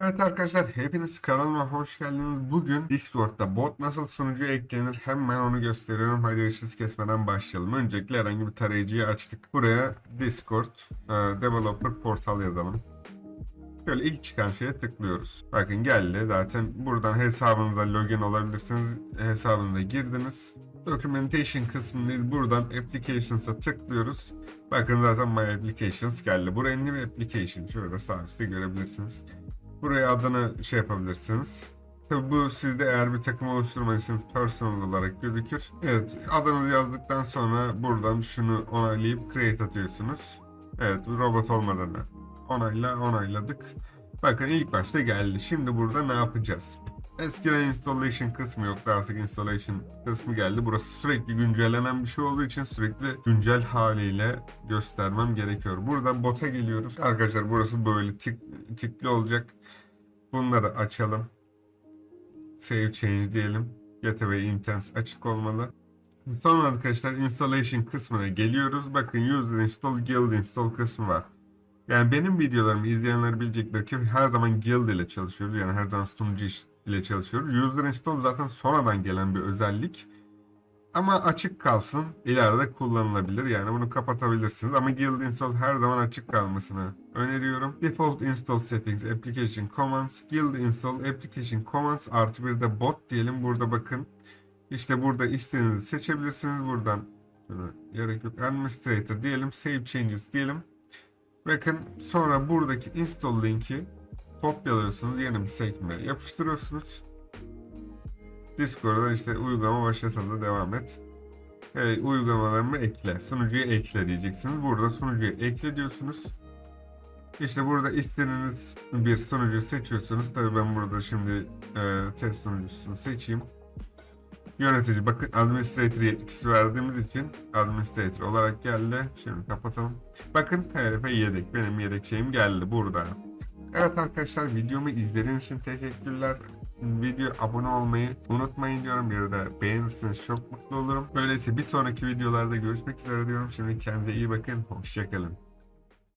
Evet arkadaşlar hepiniz kanalıma hoş geldiniz. Bugün Discord'da bot nasıl sunucuya eklenir hemen onu gösteriyorum. Hadi ışız kesmeden başlayalım. Öncelikle herhangi bir tarayıcıyı açtık. Buraya Discord e, Developer Portal yazalım. Şöyle ilk çıkan şeye tıklıyoruz. Bakın geldi. Zaten buradan hesabınıza login olabilirsiniz. Hesabınıza girdiniz. Documentation kısmındayız. Buradan Applications'a tıklıyoruz. Bakın zaten My Applications geldi. Buraya New Application. Şurada sağ üstte görebilirsiniz. Buraya adını şey yapabilirsiniz. Tabi bu sizde eğer bir takım oluşturmadıysanız personal olarak gözükür. Evet adınızı yazdıktan sonra buradan şunu onaylayıp create atıyorsunuz. Evet robot olmadan da onayla onayladık. Bakın ilk başta geldi. Şimdi burada ne yapacağız? Eskiden installation kısmı yoktu artık installation kısmı geldi. Burası sürekli güncellenen bir şey olduğu için sürekli güncel haliyle göstermem gerekiyor. Buradan bota geliyoruz. Arkadaşlar burası böyle tik, tikli olacak. Bunları açalım. Save change diyelim. Gateway intense açık olmalı. Sonra arkadaşlar installation kısmına geliyoruz. Bakın user install guild install kısmı var. Yani benim videolarımı izleyenler bilecekler ki her zaman guild ile çalışıyoruz. Yani her zaman sunucu ile çalışıyoruz. User install zaten sonradan gelen bir özellik. Ama açık kalsın. ileride kullanılabilir. Yani bunu kapatabilirsiniz. Ama guild install her zaman açık kalmasını öneriyorum. Default install settings application commands. Guild install application commands artı bir de bot diyelim. Burada bakın. İşte burada istediğinizi seçebilirsiniz. Buradan şunu gerek yok. Administrator diyelim. Save changes diyelim. Bakın sonra buradaki install linki kopyalıyorsunuz. Yeni bir sekmeye yapıştırıyorsunuz. Discord'dan işte uygulama başlasın da devam et. Evet, uygulamalarımı ekle. Sunucuya ekle diyeceksiniz. Burada sunucuya ekle diyorsunuz. İşte burada istediğiniz bir sunucu seçiyorsunuz. Tabii ben burada şimdi e, test sunucusunu seçeyim. Yönetici bakın administrator yetkisi verdiğimiz için administrator olarak geldi. Şimdi kapatalım. Bakın TRF yedek. Benim yedek şeyim geldi burada. Evet arkadaşlar videomu izlediğiniz için teşekkürler. Video abone olmayı unutmayın diyorum. Bir de beğenirseniz çok mutlu olurum. Öyleyse bir sonraki videolarda görüşmek üzere diyorum. Şimdi kendinize iyi bakın. Hoşçakalın.